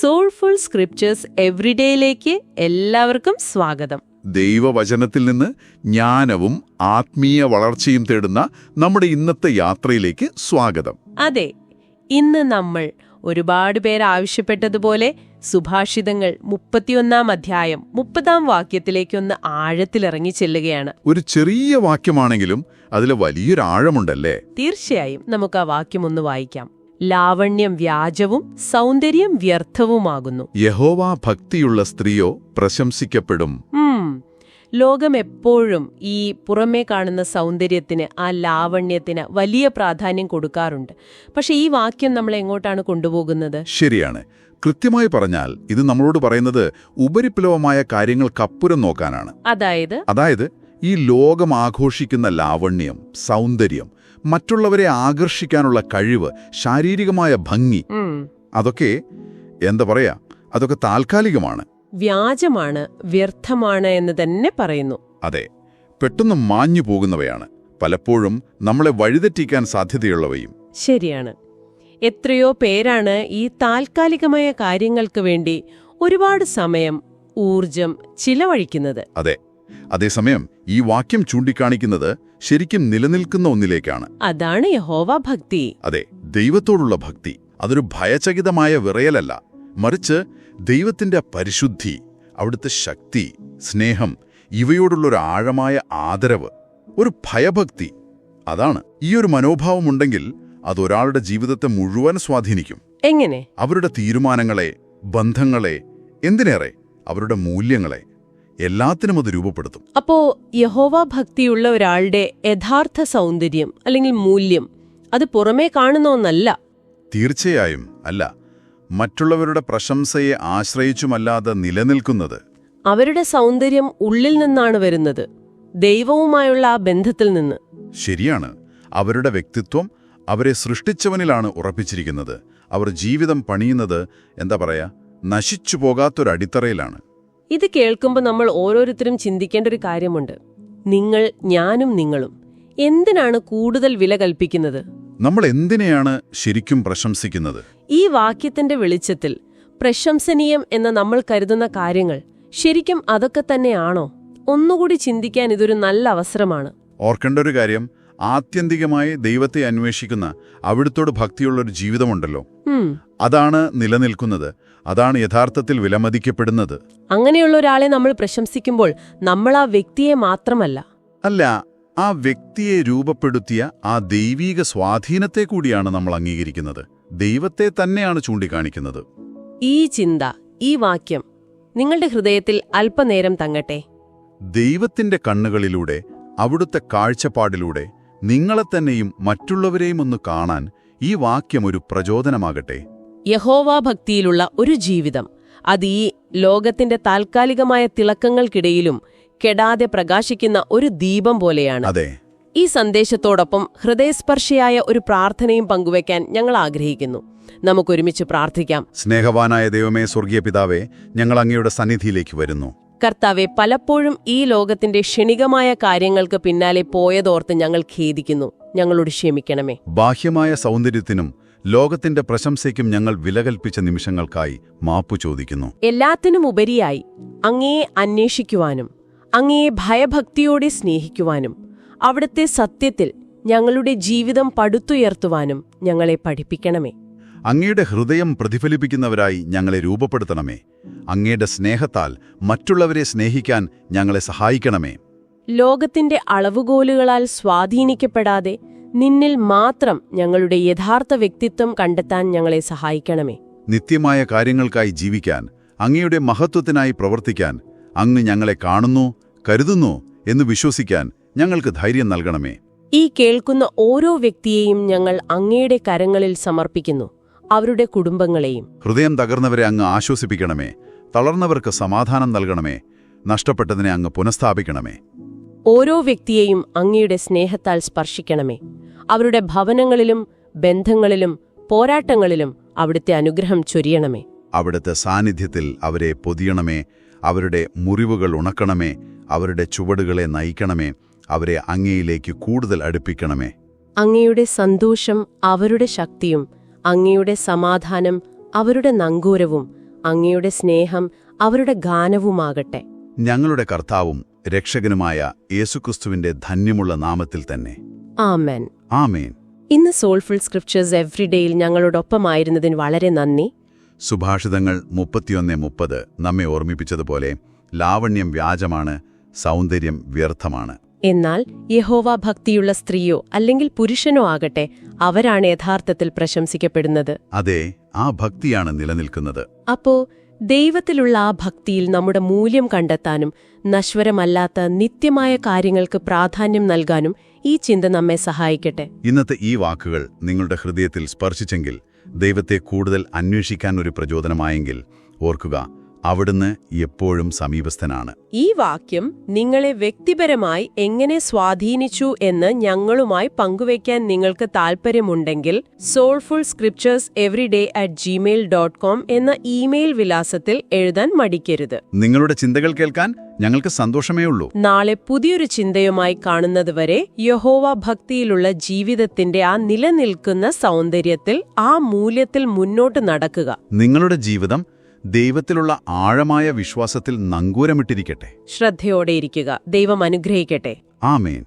Soulful scriptures എവ്രിഡേയിലേക്ക് എല്ലാവർക്കും സ്വാഗതം. ദൈവവചനത്തിൽ നിന്ന് ജ്ഞാനവും ആത്മീയ വളർച്ചയും തേടുന്ന നമ്മുടെ ഇന്നത്തെ യാത്രയിലേക്ക് സ്വാഗതം. അതെ ഇന്ന് നമ്മൾ ഒരുപാട് പേർ ആവശ്യപ്പെട്ടതുപോലെ സുഭാഷിതങ്ങൾ മുപ്പത്തിയൊന്നാം അധ്യായം മുപ്പതാം വാക്യത്തിലേക്കൊന്ന് ആഴത്തിലിറങ്ങി ചെല്ലുകയാണ്. ഒരു ചെറിയ വാക്യമാണെങ്കിലും അതിൽ വലിയൊരു ആഴമുണ്ടല്ലേ തീർച്ചയായും നമുക്ക് ആ വാക്യം ഒന്ന് വായിക്കാം. ലാവണ്യം വ്യാജവും സൗന്ദര്യം വ്യർത്ഥവുമാകുന്നു. യഹോവ ഭക്തിയുള്ള സ്ത്രീയോ പ്രശംസിക്കപ്പെടും. ലോകമെപ്പോഴും ലോകം എപ്പോഴും ഈ പുറമേ കാണുന്ന സൗന്ദര്യത്തിന് ആ ലാവണ്യത്തിന് വലിയ പ്രാധാന്യം കൊടുക്കാറുണ്ട്. പക്ഷെ ഈ വാക്യം നമ്മൾ എങ്ങോട്ടാണ് കൊണ്ടുപോകുന്നത്? ശരിയാണ്. കൃത്യമായി പറഞ്ഞാൽ ഇത് നമ്മളോട് പറയുന്നത് ഉപരിപ്ലവമായ കാര്യങ്ങൾക്കപ്പുരം നോക്കാനാണ്. അതായത്? അതായത് ഈ ലോകം ആഘോഷിക്കുന്ന ലാവണ്യം സൗന്ദര്യം മറ്റുള്ളവരെ ആകർഷിക്കാനുള്ള കഴിവ് ശാരീരികമായ ഭംഗി അതൊക്കെ എന്താ പറയാ അതൊക്കെ താൽക്കാലികമാണ്. വ്യാജമാണ് വ്യർത്ഥമാണ് എന്ന് തന്നെ പറയുന്നു. അതെ പെട്ടെന്ന് മാഞ്ഞു പോകുന്നവയാണ്. പലപ്പോഴും നമ്മളെ വഴിതെറ്റിക്കാൻ സാധ്യതയുള്ളവയും. ശരിയാണ്. എത്രയോ പേരാണ് ഈ താൽക്കാലികമായ കാര്യങ്ങൾക്ക് വേണ്ടി ഒരുപാട് സമയം ഊർജം ചിലവഴിക്കുന്നത്. അതെ അതേസമയം ഈ വാക്യം ചൂണ്ടിക്കാണിക്കുന്നത് ശരിക്കും നിലനിൽക്കുന്ന ഒന്നിലേക്കാണ്. അതാണ് യഹോവ ഭക്തി. അതെ ദൈവത്തോടുള്ള ഭക്തി. അതൊരു ഭയചകിതമായ വിറയലല്ല. മറിച്ച് ദൈവത്തിന്റെ പരിശുദ്ധി അവിടുത്തെ ശക്തി സ്നേഹം ഇവയോടുള്ളൊരു ആഴമായ ആദരവ് ഒരു ഭയഭക്തി. അതാണ്. ഈ ഒരു മനോഭാവമുണ്ടെങ്കിൽ അതൊരാളുടെ ജീവിതത്തെ മുഴുവൻ സ്വാധീനിക്കും. എങ്ങനെ? അവരുടെ തീരുമാനങ്ങളെ ബന്ധങ്ങളെ എന്തിനേറെ? അവരുടെ മൂല്യങ്ങളെ. എല്ലാത്തിനും അത് രൂപപ്പെടുത്തും. അപ്പോ യഹോവ ഭക്തിയുള്ള ഒരാളുടെ യഥാർത്ഥ സൗന്ദര്യം അല്ലെങ്കിൽ മൂല്യം അത് പുറമേ കാണുന്ന ഒന്നല്ല തീർച്ചയായും അല്ല. മറ്റുള്ളവരുടെ പ്രശംസയെ ആശ്രയിച്ചുമല്ലാതെ നിലനിൽക്കുന്നത്. അവരുടെ സൗന്ദര്യം ഉള്ളിൽ നിന്നാണ് വരുന്നത്. ദൈവവുമായുള്ള ആ ബന്ധത്തിൽ നിന്ന്. ശരിയാണ്. അവരുടെ വ്യക്തിത്വം അവരെ സൃഷ്ടിച്ചവനിലാണ് ഉറപ്പിച്ചിരിക്കുന്നത്. അവർ ജീവിതം പണിയുന്നത് എന്താ പറയാ നശിച്ചു പോകാത്തൊരടിത്തറയിലാണ് ഇത് കേൾക്കുമ്പോൾ നമ്മൾ ഓരോരുത്തരും ചിന്തിക്കേണ്ട ഒരു കാര്യമുണ്ട്. നിങ്ങൾ ഞാനും നിങ്ങളും എന്തിനാണ് കൂടുതൽ വില കൽപ്പിക്കുന്നത്? നമ്മൾ എന്തിനെയാണ് ശരിക്കും പ്രശംസിക്കുന്നത്? ഈ വാക്യത്തിന്റെ വെളിച്ചത്തിൽ പ്രശംസനീയം എന്ന നമ്മൾ കരുതുന്ന കാര്യങ്ങൾ ശരിക്കും അതൊക്കെ തന്നെയാണോ? ഒന്നുകൂടി ചിന്തിക്കാൻ ഇതൊരു നല്ല അവസരമാണ്. ഓർക്കേണ്ട ഒരു കാര്യം ആത്യന്തികമായി ദൈവത്തെ അന്വേഷിക്കുന്ന അവിടുത്തോട് ഭക്തിയുള്ളൊരു ജീവിതമുണ്ടല്ലോ. അതാണ് നിലനിൽക്കുന്നത്. അതാണ് യഥാർത്ഥത്തിൽ വിലമതിക്കപ്പെടുന്നത്. അങ്ങനെയുള്ള ഒരാളെ നമ്മൾ പ്രശംസിക്കുമ്പോൾ നമ്മൾ ആ വ്യക്തിയെ മാത്രമല്ല. അല്ല ആ വ്യക്തിയെ രൂപപ്പെടുത്തിയ ആ ദൈവീക സ്വാധീനത്തെ കൂടിയാണ് നമ്മൾ അംഗീകരിക്കുന്നത്. ദൈവത്തെ തന്നെയാണ് ചൂണ്ടിക്കാണിക്കുന്നത്. ഈ ചിന്ത ഈ വാക്യം നിങ്ങളുടെ ഹൃദയത്തിൽ അല്പനേരം തങ്ങട്ടെ. ദൈവത്തിന്റെ കണ്ണുകളിലൂടെ അവിടുത്തെ കാഴ്ചപ്പാടിലൂടെ നിങ്ങളെ തന്നെയും മറ്റുള്ളവരെയും ഒന്ന് കാണാൻ ഈ വാക്യം ഒരു പ്രചോദനമാകട്ടെ. യഹോവാഭക്തിയിലുള്ള ഒരു ജീവിതം. അത് ഈ ലോകത്തിന്റെ താൽക്കാലികമായ തിളക്കങ്ങൾക്കിടയിലും കെടാതെ പ്രകാശിക്കുന്ന ഒരു ദീപം പോലെയാണ്. അതെ. ഈ സന്ദേശത്തോടൊപ്പം ഹൃദയസ്പർശിയായ ഒരു പ്രാർത്ഥനയും പങ്കുവയ്ക്കാൻ ഞങ്ങൾ ആഗ്രഹിക്കുന്നു. നമുക്കൊരുമിച്ച് പ്രാർത്ഥിക്കാം. സ്നേഹവാനായ ദൈവമേ സ്വർഗീയ പിതാവേ ഞങ്ങൾ അങ്ങയുടെ സന്നിധിയിലേക്ക് വരുന്നു. കർത്താവെ പലപ്പോഴും ഈ ലോകത്തിന്റെ ക്ഷണികമായ കാര്യങ്ങൾക്ക് പിന്നാലെ പോയതോർത്ത് ഞങ്ങൾ ഖേദിക്കുന്നു. ഞങ്ങളോട് ക്ഷമിക്കണമേ. ബാഹ്യമായ സൗന്ദര്യത്തിനും ലോകത്തിന്റെ പ്രശംസയ്ക്കും ഞങ്ങൾ വിലകൽപ്പിച്ച നിമിഷങ്ങൾക്കായി മാപ്പു ചോദിക്കുന്നു. എല്ലാത്തിനും ഉപരിയായി അങ്ങയെ അന്വേഷിക്കുവാനും അങ്ങയെ ഭയഭക്തിയോടെ സ്നേഹിക്കുവാനും അവിടുത്തെ സത്യത്തിൽ ഞങ്ങളുടെ ജീവിതം പടുത്തുയർത്തുവാനും ഞങ്ങളെ പഠിപ്പിക്കണമേ. അങ്ങയുടെ ഹൃദയം പ്രതിഫലിപ്പിക്കുന്നവരായി ഞങ്ങളെ രൂപപ്പെടുത്തണമേ. അങ്ങയുടെ സ്നേഹത്താൽ മറ്റുള്ളവരെ സ്നേഹിക്കാൻ ഞങ്ങളെ സഹായിക്കണമേ. ലോകത്തിന്റെ അളവുകോലുകളാൽ സ്വാധീനിക്കപ്പെടാതെ നിന്നിൽ മാത്രം ഞങ്ങളുടെ യഥാർത്ഥ വ്യക്തിത്വം കണ്ടെത്താൻ ഞങ്ങളെ സഹായിക്കണമേ. നിത്യമായ കാര്യങ്ങൾക്കായി ജീവിക്കാൻ അങ്ങയുടെ മഹത്വത്തിനായി പ്രവർത്തിക്കാൻ അങ്ങ് ഞങ്ങളെ കാണുന്നു കരുതുന്നു എന്ന് വിശ്വസിക്കാൻ ഞങ്ങൾക്ക് ധൈര്യം നൽകണമേ. ഈ കേൾക്കുന്ന ഓരോ വ്യക്തിയെയും ഞങ്ങൾ അങ്ങയുടെ കരങ്ങളിൽ സമർപ്പിക്കുന്നു അവരുടെ കുടുംബങ്ങളെയും. ഹൃദയം തകർന്നവരെ അങ്ങ് ആശ്വസിപ്പിക്കണമേ. തളർന്നവർക്ക് സമാധാനം നൽകണമേ നഷ്ടപ്പെട്ടതിനെ അങ്ങ് പുനഃസ്ഥാപിക്കണമേ. ഓരോ വ്യക്തിയെയും അങ്ങയുടെ സ്നേഹത്താൽ സ്പർശിക്കണമേ. അവരുടെ ഭവനങ്ങളിലും ബന്ധങ്ങളിലും പോരാട്ടങ്ങളിലും അവിടുത്തെ അനുഗ്രഹം ചൊരിയണമേ. അവിടുത്തെ സാന്നിധ്യത്തിൽ അവരെ പൊതിയണമേ അവരുടെ മുറിവുകൾ ഉണക്കണമേ അവരുടെ ചുവടുകളെ നയിക്കണമേ അവരെ അങ്ങയിലേക്ക് കൂടുതൽ അടുപ്പിക്കണമേ. അങ്ങയുടെ സന്തോഷം അവരുടെ ശക്തിയും അങ്ങയുടെ സമാധാനം അവരുടെ നങ്കൂരവും അങ്ങയുടെ സ്നേഹം അവരുടെ ഗാനവുമാകട്ടെ. ഞങ്ങളുടെ കർത്താവും രക്ഷകനുമായ യേശുക്രിസ്തുവിന്റെ ധന്യമുള്ള നാമത്തിൽ തന്നെ. ആമേൻ. ആമേൻ. ഇന്ന് സോൾഫുൾ സ്ക്രിപ്റ്റേഴ്സ് എവ്രിഡേയിൽ ഞങ്ങളോടൊപ്പമായിരുന്നതിന് വളരെ നന്ദി. സുഭാഷിതങ്ങൾ മുപ്പത്തിയൊന്ന് മുപ്പത് നമ്മെ ഓർമ്മിപ്പിച്ചതുപോലെ ലാവണ്യം വ്യാജമാണ് സൗന്ദര്യം വ്യർത്ഥമാണ്. എന്നാൽ യഹോവ ഭക്തിയുള്ള സ്ത്രീയോ അല്ലെങ്കിൽ പുരുഷനോ ആകട്ടെ അവരാണ് യഥാർത്ഥത്തിൽ പ്രശംസിക്കപ്പെടുന്നത്. അതെ ആ ഭക്തിയാണ് നിലനിൽക്കുന്നത്. അപ്പോ ദൈവത്തിലുള്ള ആ ഭക്തിയിൽ നമ്മുടെ മൂല്യം കണ്ടെത്താനും നശ്വരമല്ലാത്ത നിത്യമായ കാര്യങ്ങൾക്ക് പ്രാധാന്യം നൽകാനും ഈ ചിന്ത നമ്മെ സഹായിക്കട്ടെ. ഇന്നത്തെ ഈ വാക്കുകൾ നിങ്ങളുടെ ഹൃദയത്തിൽ സ്പർശിച്ചെങ്കിൽ ദൈവത്തെ കൂടുതൽ അന്വേഷിക്കാൻ ഒരു പ്രചോദനമായെങ്കിൽ ഓർക്കുക അവിടുന്ന് എപ്പോഴും സമീപസ്ഥനാണ്. ഈ വാക്യം നിങ്ങളെ വ്യക്തിപരമായി എങ്ങനെ സ്വാധീനിച്ചു എന്ന് ഞങ്ങളുമായി പങ്കുവയ്ക്കാൻ നിങ്ങൾക്ക് താൽപ്പര്യമുണ്ടെങ്കിൽ soulful scripters everyday at Gmail dot com എന്ന ഇമെയിൽ വിലാസത്തിൽ എഴുതാൻ മടിക്കരുത്. നിങ്ങളുടെ ചിന്തകൾ കേൾക്കാൻ ഞങ്ങൾക്ക് സന്തോഷമേ ഉള്ളൂ. നാളെ പുതിയൊരു ചിന്തയുമായി കാണുന്നതുവരെ യഹോവ ഭക്തിയിലുള്ള ജീവിതത്തിന്റെ ആ നിലനിൽക്കുന്ന സൗന്ദര്യത്തിൽ ആ മൂല്യത്തിൽ മുന്നോട്ട് നടക്കുക. നിങ്ങളുടെ ജീവിതം ദൈവത്തിലുള്ള ആഴമായ വിശ്വാസത്തിൽ നങ്കൂരമിട്ടിരിക്കട്ടെ. ശ്രദ്ധയോടെയിരിക്കുക ദൈവം അനുഗ്രഹിക്കട്ടെ. ആമേൻ.